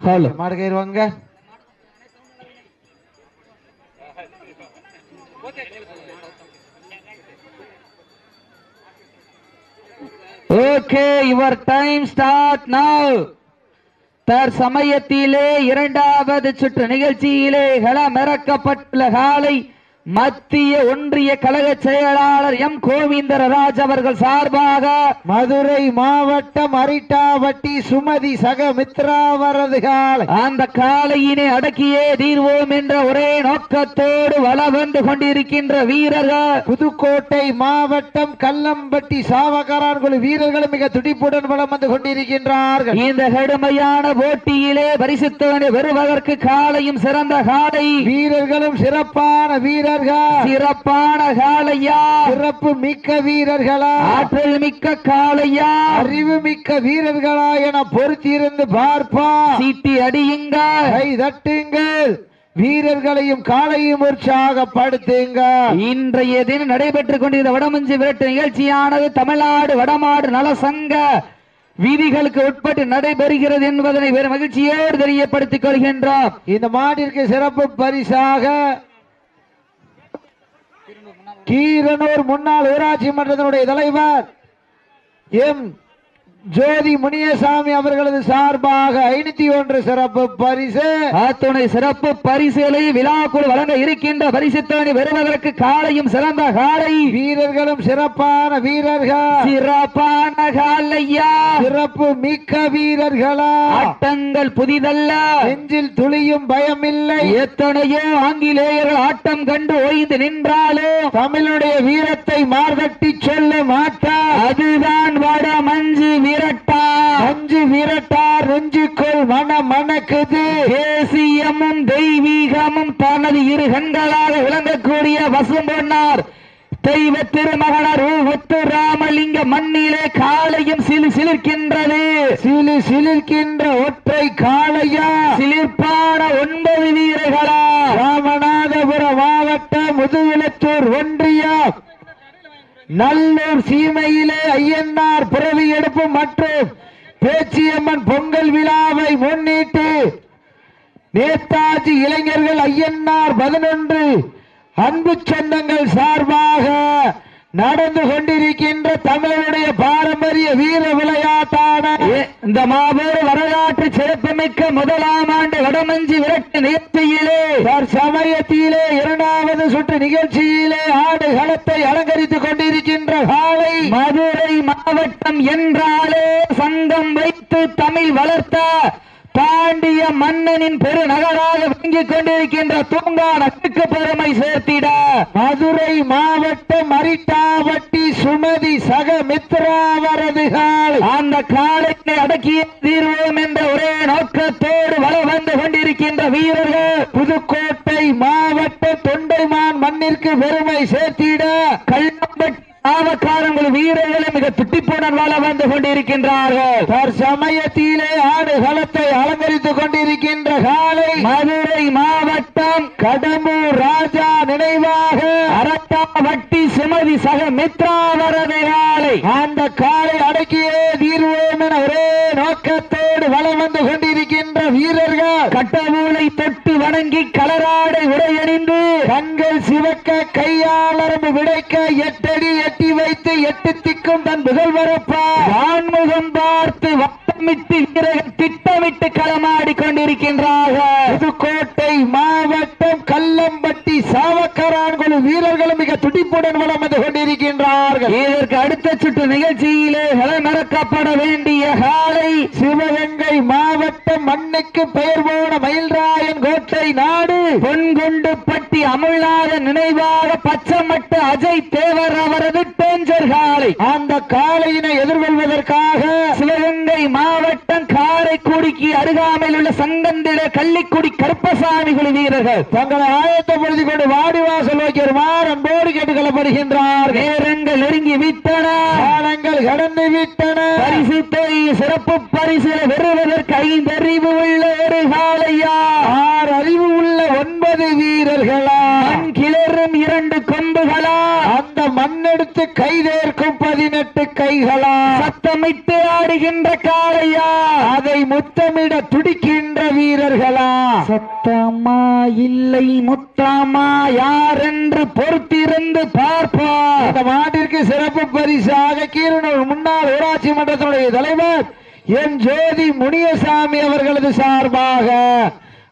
Hello மாடு கயிறுவாங்க okay your time start now தற்சமயத்திலே இரண்டாவது சுற்று நிகழ்ச்சியிலே களமிறக்கப்பட்டுள்ள காலை மத்திய ஒன்றிய கழக செயலாளர் எம் கோவிந்தரராஜ் அவர்கள் சார்பாக மதுரை மாவட்டம் அரிட்டாவட்டி சுமதி சக மித்ராவரது காலை அந்த காலையினை அடக்கியே தீர்வோம் என்ற ஒரே நோக்கத்தோடு வள வந்து கொண்டிருக்கின்ற வீரர்கள் புதுக்கோட்டை மாவட்டம் கல்லம்பட்டி சாவகரான் குழு வீரர்களும் மிக துடிப்புடன் வளம் வந்து கொண்டிருக்கின்றார்கள். இந்த கடுமையான போட்டியிலே பரிசுத்தவனை பெறுவதற்கு காலையும் சிறந்த காலை வீரர்களும் சிறப்பான வீரர் வீரர்கள். சிறப்பான காளையா. சிறப்பு மிக்க வீரர்களா. ஆற்றல் மிக்க காளையா. அறிவு மிக்க வீரர்களா என பொறுத்திருந்து பார்ப்பா. சீட்டி அடியுங்க கை தட்டுங்கள். வீரர்களையும் காலையும் உற்சாகப்படுத்துங்க இன்றைய தினம் நடைபெற்றுக் கொண்டிருந்த வடமஞ்சு விரட்டு நிகழ்ச்சியானது தமிழ்நாடு வடமாடு நல சங்க விதிகளுக்கு உட்பட்டு நடைபெறுகிறது என்பதனை வேறு மகிழ்ச்சியோடு தெரியப்படுத்திக் கொள்கின்றோம். இந்த மாட்டிற்கு சிறப்பு பரிசாக கீரனூர் முன்னாள் ஊராட்சி மன்றத்தினுடைய தலைவர் எம் ஜோதி முனியசாமி அவர்களது சார்பாக ஐநூத்தி ஒன்று சிறப்பு பரிசு. அத்துணை சிறப்பு பரிசுகளை விழாக்குழு வழங்க இருக்கின்ற பரிசுத்தவனை பெறுவதற்கு காலையும் சிறந்த காலை. வீரர்களும் சிறப்பான வீரர்கள். சிறப்பான காலையா? சிறப்பு மிக்க வீரர்களா? ஆட்டங்கள் புதிதல்ல. நெஞ்சில் துளியும் பயமில்லை. எத்தனையோ ஆங்கிலேயர்கள் ஆட்டம் கண்டு ஓய்ந்து நின்றாலும் தமிழுடைய வீரத்தை மார்கட்டி சொல்ல மாட்டார். அதுதான் மஞ்சு விரட்டா அஞ்சு விரட்டார் நெஞ்சுக்குள் மன மணக்குது. தேசியமும் தெய்வீகமும் தனது இரு கண்களாக விளங்கக்கூடிய வசும்பொன்னார் தெய்வ திருமகனார் ஒத்து ராமலிங்க மண்ணிலே காலையும் சிலு சிலிர்க்கின்றது. சிலு சிலிர்க்கின்ற ஒற்றை காளையா? சிலிர்ப்பான ஒன்பது வீரர்களா? ராமநாதபுரம் மாவட்டம் முதுகுளத்தூர் ஒன்றியம் நல்லூர் சீமையிலே ஐயன்னார் பிறவி எடுப்பு மற்றும் பேச்சியம்மன் பொங்கல் விழாவை முன்னிட்டு நேதாஜி இளைஞர்கள் ஐயன்னார் பதினொன்று அன்பு சொந்தங்கள் சார்பாக நடந்து கொண்டிருக்கின்ற தமிழனுடைய பாரம்பரிய வீர விளையாட்டான இந்த மாபெரும் வரலாற்று சிறப்புமிக்க முதலாம் ஆண்டு வடமஞ்சி விரட்டு நிகழ்ச்சியிலே சமயத்திலே இரண்டாவது சுற்று நிகழ்ச்சியிலே ஆடு களத்தை அலங்கரித்துக் கொண்டிருக்கின்ற காலை மதுரை மாவட்டம் என்றாலே சங்கம் வைத்து தமிழ் வளர்த்த பாண்டிய மன்னனின் பெருநகராக விளங்கிக் கொண்டிருக்கின்ற தூங்கா நட்புக்கு பெருமை சேர்த்திட. மதுரை மாவட்டம் அரிட்டாவட்டி சுமதி சக மித்ராவரது அந்த காலத்தை அடக்கிய தீர்வோம் என்ற ஒரே நோக்கத்தோடு வர வந்து கொண்டிருக்கின்ற வீரர்கள் புதுக்கோட்டை மாவட்ட தொண்டைமான் மண்ணிற்கு பெருமை சேர்த்திட. கள்ளம்பட்டி ஆவக்காரங்கள் வீரர்களை மிக துட்டிப்புடன் வள வந்து கொண்டிருக்கின்றார்கள். தற்சமயத்திலே ஆடுகள களத்தை அலங்கரித்துக் கொண்டிருக்கின்ற காலை மதுரை மாவட்டம் கடம்பூர் ராஜா நினைவாக அரட்டாவட்டி சுமதி சக மித்ராவரது காலை அந்த காலை அடக்கியே தீர்வோம் என ஒரே நோக்கத்தோடு வளம் வந்து கொண்டிருக்கின்ற வீரர்கள் கட்டமூலை தொட்டு வணங்கி கலராடை உடையணிந்து கண்கள் சிவக்க கையாளரம்பு விடைக்க எட்டடி எட்டி வைத்து எட்டு திக்கும் தன் முதல்வரப்பா ஆன்முகம் வான்முகம் பார்த்து வட்டமிட்டு வீரர்கள் திட்டமிட்டு களமாடி கொண்டிருக்கின்றார்கள் புதுக்கோட்டை மாவட்டம் கல்லம்பட்டி சாவக்கரான்குழு வீரர்களும் மிக துடிப்புடன் வலம் வந்து கொண்டிருக்கின்றார்கள். இதற்கு அடுத்த சுற்று நிகழ்ச்சியிலே களமிறக்கப்பட வேண்டிய காலை சிவகங்கை மாவட்டம் மண்ணுக்கு பெயர் போன மயில்ராயன் கோட்டை நாடு. பொன்குண்டு பட்டி அமுழ்நாத நினைவாக பச்சமட்டு அஜய் தேவர் அவரது பேஞ்சர் காலை அந்த காலையினை எதிர்கொள்வதற்காக சிவகங்கை மாவட்டம் காரைக்குடிக்கு அருகாமையில் உள்ள சங்கந்திட கள்ளிக்குடி கருப்பசாமி குழு வீரர்கள். தங்களை ஆயத்தப்படுத்திக் கொண்டு வாடிவாசல் வைக்கிறமாறு அன்போடு கேட்டுக் கொள்ளப்படுகின்றார்கள் நேரங்கள் நெருங்கி விட்டன. காலங்கள் கடந்து விட்டன. பரிசு சிறப்பு பரிசு பெறுவதற்கு ஐந்தறிவு உள்ள ஒரு காலையா ஆறு அறிவு உள்ள ஒன்பது வீரர்களா? மண் கிளறும் இரண்டு கொம்புகளா? அந்த மண்ணை கண்ணெடுத்து கைதேர்க்கும் பதினெட்டு கைகளா? சத்தமிட்டு ஆடுகின்ற காளையா? அதை முத்தமிட துடிக்கின்ற வீரர்களா? சத்தமா இல்லை முத்தாமா? யார் என்று பொறுத்திருந்து பார்ப்போம் இந்த மாட்டிற்கு சிறப்பு பரிசாக கீரனூர் முன்னாள் ஊராட்சி மன்றத்தினுடைய தலைவர் என் ஜோதி முனியசாமி அவர்களது சார்பாக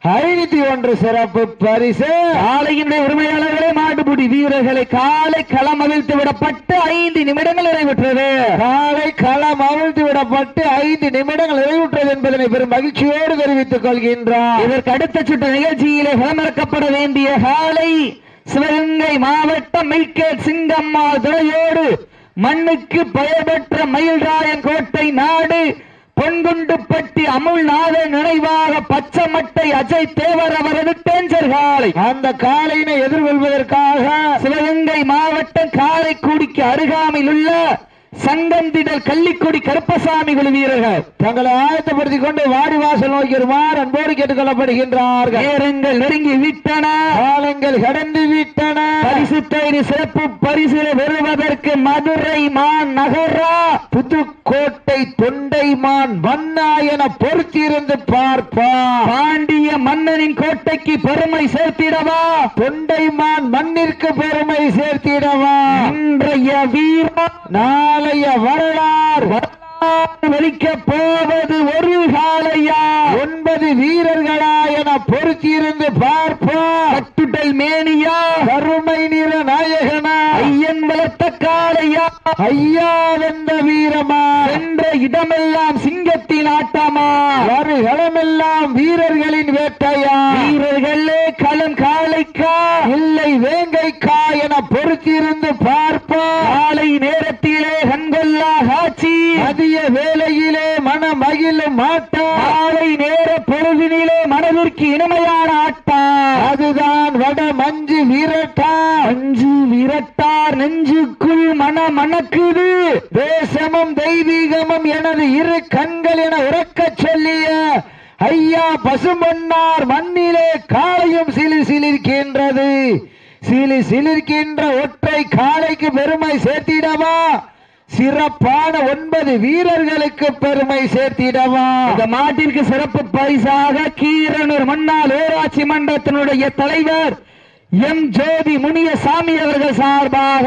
ஐநூத்தி ஒன்று சிறப்பு பரிசு. காளையினுடைய உரிமையாளர்களே மாட்டுப்பிடி வீரர்களை காலை களம் அவிழ்த்து விடப்பட்டு ஐந்து நிமிடங்கள் நிறைவேற்றது. காலை களம் அவிழ்த்து விடப்பட்டு ஐந்து நிமிடங்கள் நிறைவுற்றது என்பதனை பெரும் மகிழ்ச்சியோடு தெரிவித்துக் கொள்கின்றார். இதற்கு அடுத்த சுற்று நிகழ்ச்சியிலே களமிறக்கப்பட வேண்டிய காலை சிவகங்கை மாவட்டம் மில்கேட் சிங்கம்மாள் துணையோடு மண்ணுக்கு பெயர் பெற்ற மயில்ராயன் கோட்டை நாடு பொன்குண்டுப்பட்டி அமுல்நாதன் நினைவாக பச்சமட்டை அஜய் தேவர் அவரது டேஞ்சர் காலை அந்த காலையினை எதிர்கொள்வதற்காக சிவகங்கை மாவட்டம் காரைக்குடிக்கு அருகாமையில் உள்ள சங்கந்திடல் கள்ளிக்குடி கருப்பசாமி குழு வீரர்கள். தங்களை ஆயத்தப்படுத்திக் கொண்டு வாடிவாசல் நோக்கி வருமாறு அன்போடு கேட்டுக் கொள்ளப்படுகின்றார்கள் நேரங்கள் நெருங்கி விட்டன. காலங்கள் கடந்து விட்டன. பரிசு தேடி சிறப்பு பரிசிலை பெறுவதற்கு மதுரை மான் நகரா புதுக்கோட்டை தொண்டைமான் வண்ணா என பொறுத்திருந்து பார்ப்பான் பாண்டிய மன்னனின் கோட்டைக்கு பெருமை சேர்த்திடவா? தொண்டைமான் மண்ணிற்கு பெருமை சேர்த்திடவா. இன்றைய வீரா நாளைய வரலாறு. வெளிக்க போவது ஒரு காலையா ஒன்பது வீரர்களா என பொறுத்திருந்து பார்ப்போம் கட்டுடல் மேனியா? கருமை நிற நாயகனா? ஐயன் வளர்த்த காளையா? ஐயா வந்த வீரமா? என்ற இடமெல்லாம் சிங்கத்தின் ஆட்டமா? வருகளமெல்லாம் வீரர்களின் வேட்டையா? வீரர்களே களம் காளைக்கா? இல்லை வேங்கைக்கா என பொறுத்திருந்து பார்ப்போம் காலை நேரத்திலே காட்சி மதிய வேளையிலே மன மகிழும் காலை நேர பொழுதினிலே மனதிற்கு இனிமையான ஆட்டா. அதுதான் வட மஞ்சு வீரட்டா. அஞ்சு விரட்டார் நெஞ்சுக்குள் மன மணக்குது. தேசமும் தெய்வீகமும் எனது இரு கண்கள் என உறக்கச் சொல்லிய ஐயா பசுமன்னார் மண்ணிலே காளையும் சிலி சிலிர்க்கின்றது. சிலி சிலிர்க்கின்ற ஒற்றை காளைக்கு பெருமை சேர்த்திடவா? சிறப்பான ஒன்பது வீரர்களுக்கு பெருமை சேர்த்திடவா. இந்த மாட்டிற்கு சிறப்பு பரிசாக கீரனூர் மன்னால் ஊராட்சி மன்றத்தினுடைய தலைவர் எம் ஜோதி முனியசாமி அவர்கள் சார்பாக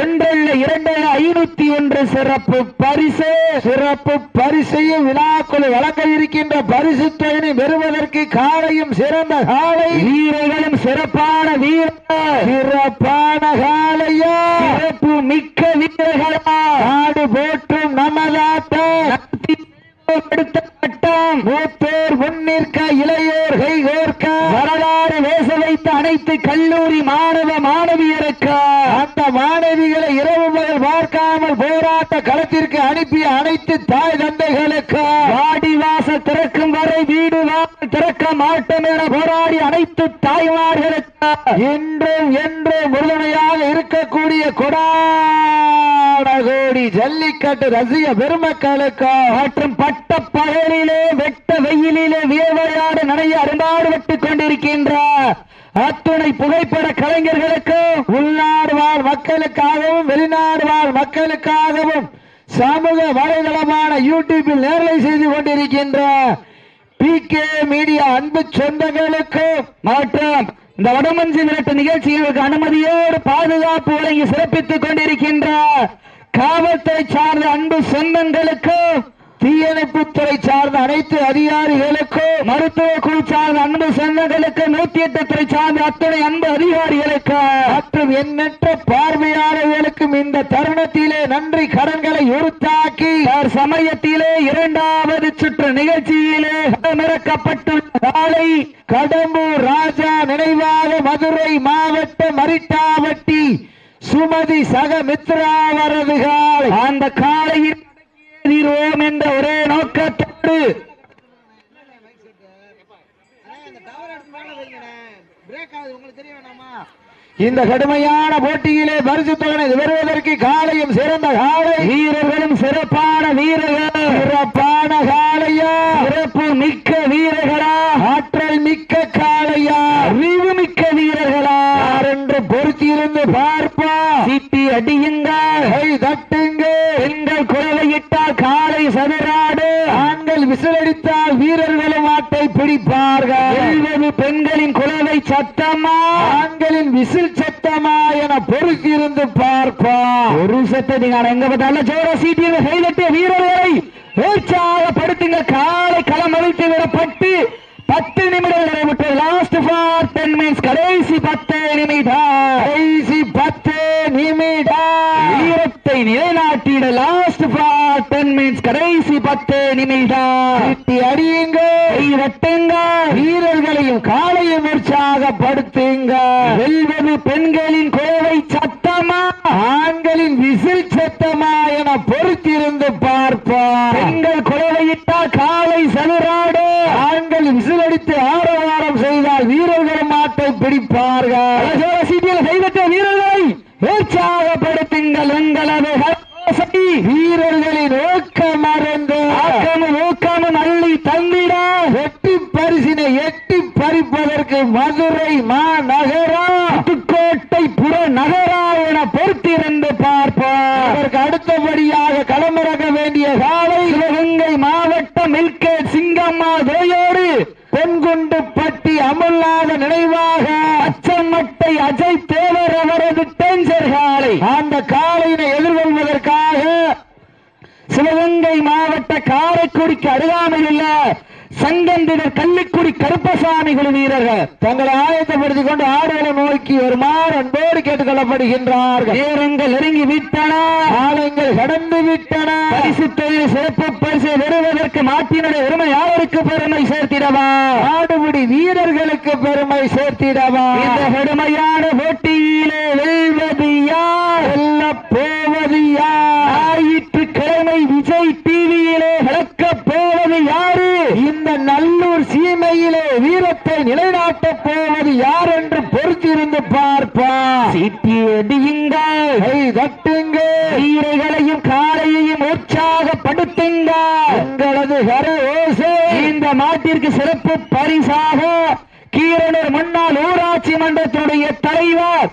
ஒன்றல்ல இரண்டல்ல ஐநூத்தி ஒன்று சிறப்பு பரிசு. சிறப்பு பரிசையும் விழாக்குழு வழங்க இருக்கின்ற பரிசு தொகையினை பெறுவதற்கு காலையும் சிறந்த காலை. வீரர்களும் சிறப்பான வீர சிறப்பான காலையா. சிறப்பு மிக்க வீரர்களா. நாடு போற்றும் நமதாட்ட மூத்தோர் முன்னிற்க இளையோர் கை வரலாறு வேச வைத்த அனைத்து கல்லூரி மாணவ மாணவியருக்கு. அந்த மாணவிகளை இரவு பகல் பார்க்காமல் போராட்ட களத்திற்கு அனுப்பிய அனைத்து தாய் தந்தைகளுக்கு. வாடிவா வாசல் வீடு வாசல் திறக்க மாட்டோம் என போராடி அனைத்து தாய்மார்களுக்கு இன்றும் என்றும் உறுதுணையாக இருக்கக்கூடிய கொடாடகோடி ஜல்லிக்கட்டு ரசிக பெருமக்களுக்கு மற்றும் பட்ட பகலிலே வெட்ட வெயிலிலே வியவையாடு நனைய அரும்பாடுபட்டுக் கொண்டிருக்கின்ற அத்துணை புகைப்பட கலைஞர்களுக்கு உள்நாடு வாழ் மக்களுக்காகவும் வெளிநாடு வாழ் மக்களுக்காகவும் சமூக வலைதளமான யூடியூபில் நேரலை செய்து கொண்டிருக்கின்ற பி கே மீடியா அன்பு சொந்தங்களுக்கு மாற்றம். இந்த வடமஞ்சி விரட்டு நிகழ்ச்சிகளுக்கு அனுமதியோடு பாதுகாப்பு வழங்கி சிறப்பித்துக் கொண்டிருக்கின்ற காவல்துறை சார்ந்த அன்பு சொந்தங்களுக்கு தீயணைப்புத்துறை சார்ந்த அனைத்து அதிகாரிகளுக்கும் மருத்துவ குழு சார்ந்த அன்பு சங்கங்களுக்கு நூத்தி எட்டு துறை சார்ந்த அத்தனை அன்பு அதிகாரிகளுக்கு மற்றும் எண்ணற்ற பார்வையாளர்களுக்கும் இந்த தருணத்திலே நன்றி கடன்களை உறுத்தாக்கி சமயத்திலே இரண்டாவது சுற்று நிகழ்ச்சியிலே களமிறக்கப்பட்டுள்ள காலை கடம்பூர் ராஜா நினைவாக மதுரை மாவட்ட மரிட்டாவட்டி சுமதி சக மித்ராவரது காலை அந்த காலையில் தீர்வோம் என்ற ஒரே நோக்கத்தோடு இந்த கடுமையான போட்டியிலே பரிசு தொகை பெறுவதற்கு காலையும் சிறந்த காலை. வீரர்களும் சிறப்பான வீரர்கள். சிறப்பான காளையா சிறப்பு மிக்க வீரர்களா? ஆற்றல் மிக்க காளையா அறிவு மிக்க வீரர்களா? என்று பொறுத்திருந்து பார்ப்போம் சிட்டி சீட்டி அடியுங்கள். கை தட்டுங்க. பெண்கள் குழவையிட்டால் காலை சதுராடு. ஆண்கள் விசிலடித்தால் வீரர்களும் ஆட்டை பிடிப்பார்கள். பெண்களின் குழவை சத்தமா? ஆண்களின் விசில் சத்தமா என பொறுத்திருந்து பார்ப்பார் ஒரு சத்தத்தை நான் எங்க பார்த்தாலும் ஜோர சீட்டியில் கைதட்டிய வீரர்களை உற்சாகப்படுத்துங்க. காலை களம் அழித்து விடப்பட்டு பத்து நிமிடம் நிறைவுற்று லாஸ்ட் ஃபார் டென் மினிட்ஸ் கடைசி பத்து நிமிடம். கடைசி பத்து நிமிடம். வீரத்தை நிலைநாட்டிட லாஸ்ட் ஃபார் டென் மினிட்ஸ் கடைசி பத்து நிமிடம். சீட்டி அடியுங்க கை தட்டுங்க வீரர்களையும் காலையும் உற்சாகப்படுத்துங்க வெல்வது பெண்களின் கோவை சத்தமா ஆண்களின் விசில் சத்தமா என பொறுத்திருந்து பார்ப்பார் பெண்கள் குழவையிட்டால் காலை சதுராடு ஆண்கள் விசில் அடித்து ஆரவாரம் செய்தால் வீரர்களும் ஆட்டை பிடிப்பார்கள் அழகான சீட்டியில் கைவிட்ட வீரர்களை உற்சாகப்படுத்துங்கள் உங்களது ஹர்ஷத்தை. வீரர்களின் ஊக்கம் மறந்து ஆக்கமும் ஊக்கமும் அள்ளி தந்திட வெட்டி பரிசினை எட்டி பறிப்பதற்கு மதுரை கோட்டை புற நகரா என பொறுத்திருந்து பார்ப்போம். அதற்கு அடுத்தபடியாக களமிறக வேண்டிய சாலை சிவகங்கை மாவட்டம் மில்கே சிங்கம்மா துறையோடு பொன்குண்டு பட்டி அமுல்லாத நினைவாக அச்சமட்டை அஜய் தேவர் அவரது டேஞ்சர் காலை அந்த காலையினை எதிர்கொள்வதற்காக சிவகங்கை மாவட்ட காரைக்குடிக்கு அருகாமையில் உள்ள சங்கந்தினர் கள்ளிக்குடி கருப்பசாமி குழு வீரர்கள் தங்களை ஆயத்தப்படுத்திக் கொண்டு ஆடுகளை நோக்கி வருமாறு அன்போடு கேட்டுக் கொள்ளப்படுகின்றார்கள் நேரங்கள் நெருங்கி விட்டன காலங்கள் கடந்து விட்டன பரிசு தொழில் சிறப்பு பரிசை பெறுவதற்கு மாட்டினுடைய உரிமை யாருக்கு பெருமை சேர்த்திடவா? ஆடுபிடி வீரர்களுக்கு பெருமை சேர்த்திடவா? இந்த கடுமையான போட்டியிலே வெல்வது யார் வெல்ல போவது யார் ஞாயிற்றுக்கிழமை விஜய் டிவியிலே விளக்கப் போவது யாரு இந்த நல்லூர் சீமையிலே வீரத்தை நிலைநாட்டப் போவது யார் என்று பொறுத்திருந்து பார்ப்பார் சீட்டி அடியுங்கள் கை தட்டுங்க வீரர்களையும் காலையையும் உற்சாகப்படுத்துங்கள் உங்களது கர ஓசை இந்த மாட்டிற்கு சிறப்பு பரிசாக கீரனூர் முன்னாள் ஊராட்சி மன்றத்தினுடைய தலைவர்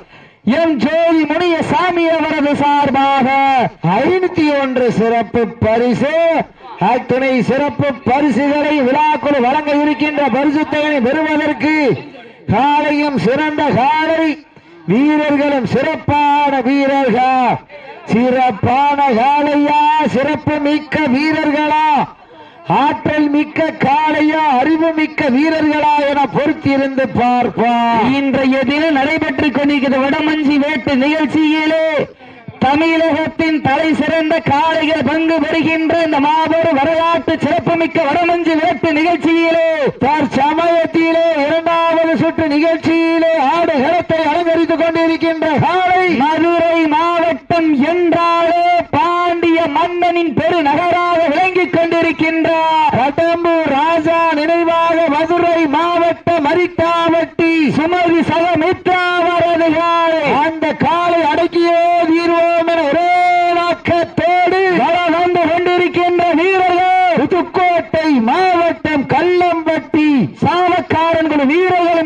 எம் ஜோதி முனியசாமி அவரது சார்பாக ஐநூத்தி ஒன்று சிறப்பு பரிசு. அத்துணை சிறப்பு பரிசுகளை விழாக்குழு வழங்க இருக்கின்ற பரிசுத்தகனை பெறுவதற்கு காலையும் சிறந்த காலை வீரர்களும் சிறப்பான வீரர்கள். சிறப்பான காலையா சிறப்பு மிக்க வீரர்களா. ஆற்றல் மிக்க காளையா அறிவு மிக்க வீரர்களா என பொறுத்திருந்து பார்ப்பார் இன்றைய தினம் நடைபெற்றுக் கொண்டிருக்கிற வடமஞ்சி வேட்டு நிகழ்ச்சியிலே தமிழகத்தின் தலை சிறந்த காளைகள் பங்கு பெறுகின்ற இந்த மாபெரும் வரலாற்று சிறப்புமிக்க வடமஞ்சு வேட்டு நிகழ்ச்சியிலே தற்சமயத்திலே இரண்டாவது சுற்று நிகழ்ச்சியிலே ஆடுகளத்தை அலங்கரித்துக் கொண்டிருக்கின்ற காளை மதுரை மாவட்டம் என்றாலே பாண்டிய மன்னனின் பெருநகராக விளங்கிக் கொண்டிருக்கின்றார் கடம்பு ராஜா நினைவாக மதுரை மாவட்டம் அரிட்டாவட்டி சுமதி சகமித்ராவரது காலை அந்த காலை அடக்கியே தீர்வோம் என ஒரே நோக்கத்தோடு வளம் வந்து கொண்டிருக்கின்ற வீரர்கள் புதுக்கோட்டை மாவட்டம் கல்லம்பட்டி சாவக்காரன் குழு வீரர்கள்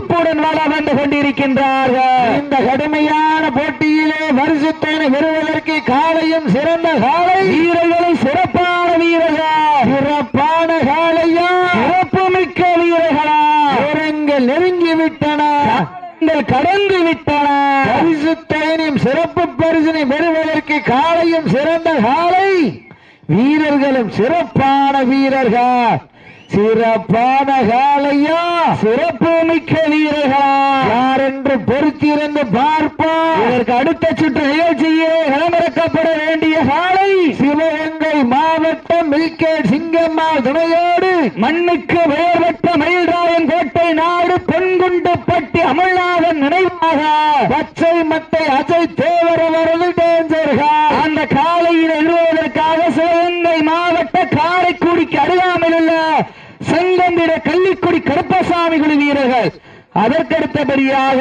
மிக துட்டிப்புடன் வளம் வந்து கொண்டிருக்கின்றார்கள் இந்த கடுமையான போட்டியிலே பரிசுத்தனை பெறுவதற்கு காலையும் சிறந்த காலை. வீரர்களை சிறப்பான வீரர்கள். சிறப்பான காலையா? சிறப்புமிக்க வீரர்களா? நேரங்கள் நெருங்கி விட்டன. கடந்து விட்டன. பரிசுத்தனையும் சிறப்பு பரிசினை பெறுவதற்கு காலையும் சிறந்த காலை. வீரர்களும் சிறப்பான வீரர்கள். சிறப்பான காலையா சிறப்பு மிக்க வீரர்களா? யார் என்று பொறுத்திருந்து பார்ப்போம். இதற்கு அடுத்த சுற்று நிகழ்ச்சியே களமிறக்கப்பட வேண்டிய காலை சிவகங்கை மாவட்டம் மில்கேட் சிங்கம்மா துணையோடு மண்ணுக்கு பெயர் பெற்ற மயில்ராயன் கோட்டை நாடு பொன்குண்டுப்பட்டி அமல்நாதன் நினைவாக. பச்சை மட்டை அஜய் தேவர் அவரது டேஞ்சர்கள் அந்த காலையில் மாவட்ட காரைக்குடிக்கு அருகாமல் உள்ள செங்கந்திர கள்ளிக்குடி கருப்பசாமி குழு வீரர்கள். அதற்கடுத்தபடியாக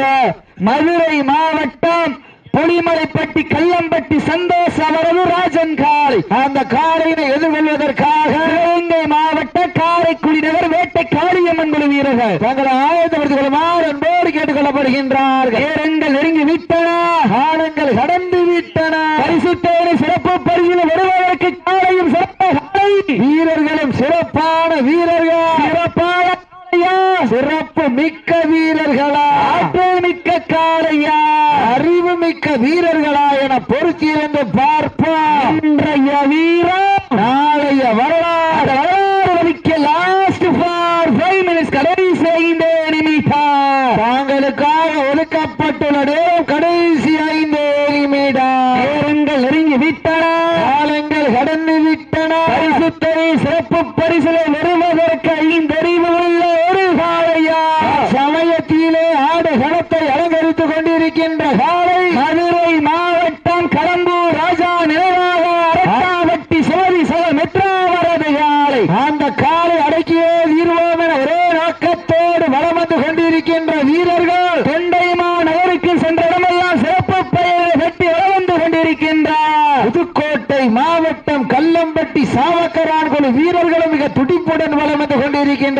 மதுரை மாவட்டம் பொலிமலைப்பட்டி கல்லம்பட்டி சந்தோஷ் அவரது ராஜன் காலை அந்த காரையினை எதிர்கொள்வதற்காக இலங்கை மாவட்ட காரைக்குடி நகர் வேட்டை காளியம்மன் குழு வீரர்கள் தங்களை ஆயத்தப்படுத்திக் கொள்ளுமாறு அன்போடு கேட்டுக் கொள்ளப்படுகின்றார்கள் நேரங்கள் நெருங்கி விட்டன காலங்கள் கடந்து சிறப்பு மிக்க வீரர்களா ஆற்றல் மிக்க காளையா அறிவு மிக்க வீரர்களா என பொறுத்திருந்து பார்ப்போம் இன்றைய வீரம் நாளைய வரலாறு அந்த வரலாறு வலிக்க லாஸ்ட் ஃபார் ஃபைவ் மினிட்ஸ் கடைசி ஐந்து நிமிடம் தாங்களுக்காக ஒதுக்கப்பட்டுள்ள நேரம் கடைசி ஐந்து நிமிடம் நெருங்கி விட்டன. காலங்கள் கடந்து விட்டன. பரிசுத்தனை சிறப்பு பரிசிலை வருவதற்கு ஐந்தறிவு உள்ள ஒரு காளையா சமயத்திலே ஆடு களத்தை அலங்கரித்துக் கொண்டிருக்கின்ற காலை மதுரை மாவட்டம் கடம்பூர் ராஜா நினைவாக அரட்டாவட்டி சோதி சோழ மெட்ராவரது காளை அந்த காலை அடக்கியே தீர்வோம் என ஒரே நோக்கத்தோடு வலம் வந்து கொண்டிருக்கின்ற வீரர்கள் தொண்டைமா நகருக்கு சென்ற இடமெல்லாம் சிறப்பு பெயரை வெட்டி வளர்ந்து கொண்டிருக்கின்றார் புதுக்கோட்டை மாவட்டம் கல்லம்பட்டி சாவக்கரான் குழு வீரர்களும் மிக துடிப்புடன் வலம் வந்து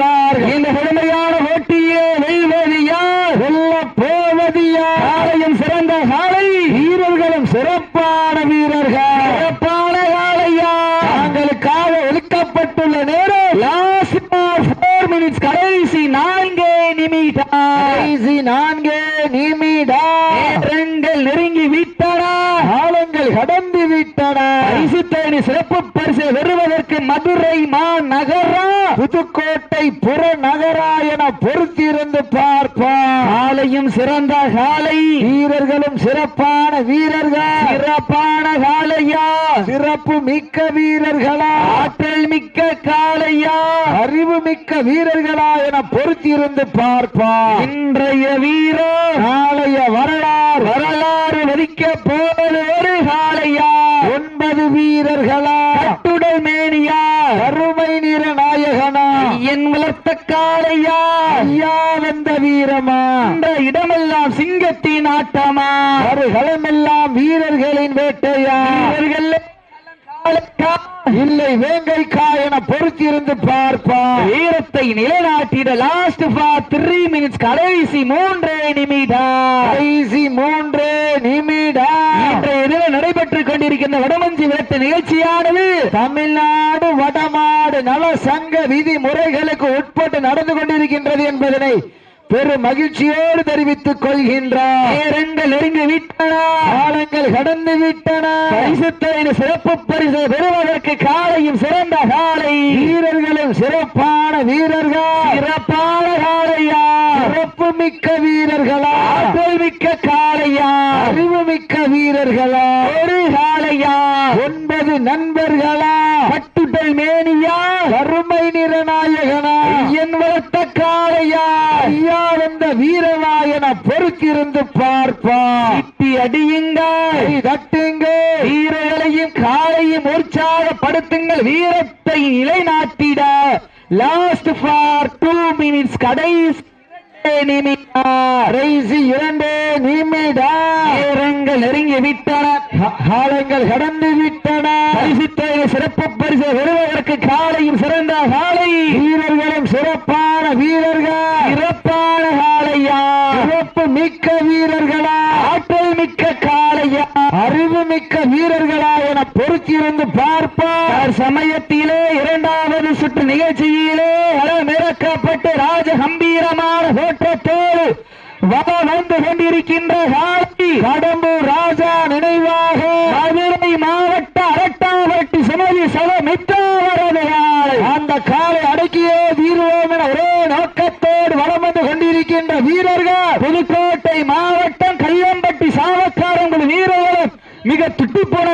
கொண்டிருக்கின்றார்கள் இந்த கடுமையான போட்டியே வெல்வது யார் வெல்ல போவது யார்? காளையும் சிறந்த காளை வீரர்களும் சிறப்பான வீரர்கள். சிறப்பான காளையா தாங்களுக்காக ஒதுக்கப்பட்டுள்ள நேரம். லாஸ்ட் ஃபோர் மினிட்ஸ் கடைசி நான்கே நிமிடம் கடைசி நான்கே நிமிடம் நேரங்கள் நெருங்கி விட்டன. காலங்கள் கடந்து விட்டன. பரிசுத்தனி சிறப்பு பரிசு பெறுவதற்கு மதுரை மாநகரா? புதுக்கோட்டை புறநகரா என பொறுத்திருந்து பார்ப்போம் காலையும் சிறந்த காலை. வீரர்களும் சிறப்பான வீரர்கள். சிறப்பான காளையா சிறப்பு மிக்க வீரர்களா. ஆற்றல் மிக்க காளையா அறிவு மிக்க வீரர்களா என பொறுத்திருந்து பார்ப்போம் இன்றைய வீரம் நாளைய வரலாறு. வரலாறு வதிக்க போவது ஒரு காளையா ஒன்பது வீரர்களா. கட்டுடல் மேனியா. கருமை நிற நாயகனா. என் வளர்த்த காளையா? ஐயா வந்த வீரமா? இந்த இடமெல்லாம் சிங்கத்தின் ஆட்டமா? மறுகளமெல்லாம் வீரர்களின் வேட்டையா? காளைக்கா இல்லை வேங்கைக்கா என பொறுத்திருந்து பார்ப்போம் வீரத்தை நிலைநாட்டிட லாஸ்ட் ஃபார் த்ரீ மினிட்ஸ் கடைசி மூன்றே நிமிடம் கடைசி மூன்று நிமிடம் இன்றைய தினம் நடைபெற்றுக் கொண்டிருக்கின்ற வடமஞ்சி விரட்டு நிகழ்ச்சியானது தமிழ்நாடு வடமாடு நல சங்க விதிமுறைகளுக்கு உட்பட்டு நடந்து கொண்டிருக்கின்றது என்பதனை பெரும் மகிழ்ச்சியோடு தெரிவித்துக் கொள்கின்றார். நேரங்கள் நெருங்கி விட்டன. காலங்கள் கடந்து விட்டன. பரிசுத்தரின் சிறப்பு பரிசு பெறுவதற்கு காலையும் சிறந்த காலை. வீரர்களும் சிறப்பான வீரர்கள். சிறப்பான காளையா சிறப்பு மிக்க வீரர்களா? ஆற்றல் மிக்க காளையா அறிவு மிக்க வீரர்களா? ஒரு காளையா ஒன்பது நண்பர்களா? கட்டுடல் மேனியா? கருமை நிறநாயகனா? என் வளர்த்த காளையா வீரனா என பொறுத்திருந்து பார்ப்பான் இட்டி அடியுங்கள் தட்டுங்க. வீரர்களையும் காலையும் உற்சாகப்படுத்துங்கள் வீரத்தை நிலைநாட்டிட. லாஸ்ட் ஃபார் டூ மினிட்ஸ் கடைசி இரண்டு நிமிடம். நேரங்கள் நெருங்கி விட்டன. காலங்கள் கடந்து விட்டன. சிறப்பு பரிசு பெறுவதற்கு காலையும் சிறந்த காலை வீரர்களும் சிறப்பான வீரர்கள் சிறப்பான காளையா சிறப்பு மிக்க வீரர்களா ஆற்றல் மிக்க காளையா அறிவு மிக்க வீரர்களா என பொறுத்திருந்து பார்ப்பார் சமயத்திலே இரண்டாவது சுற்று நிகழ்ச்சியிலே களமிறக்கப்பட்டு ராஜ கம்பீரமான தோற்றத்தோடு வந்து கொண்டிருக்கின்ற காட்சி கடம்பூர் ராஜா நினைவாக மதுரை மாவட்ட அரட்டாவட்டி சுமதி சபை மித்தாவரது அந்த காலை அடக்கியே தீர்வோம் என ஒரே நோக்கத்தோடு வலம் வந்து கொண்டிருக்கின்ற வீரர்கள். புதுக்கோட்டை மாவட்டம் கல்யாம்பட்டி சாவக்காரங்கள் வீரர்களும் மிக துட்டிப்போன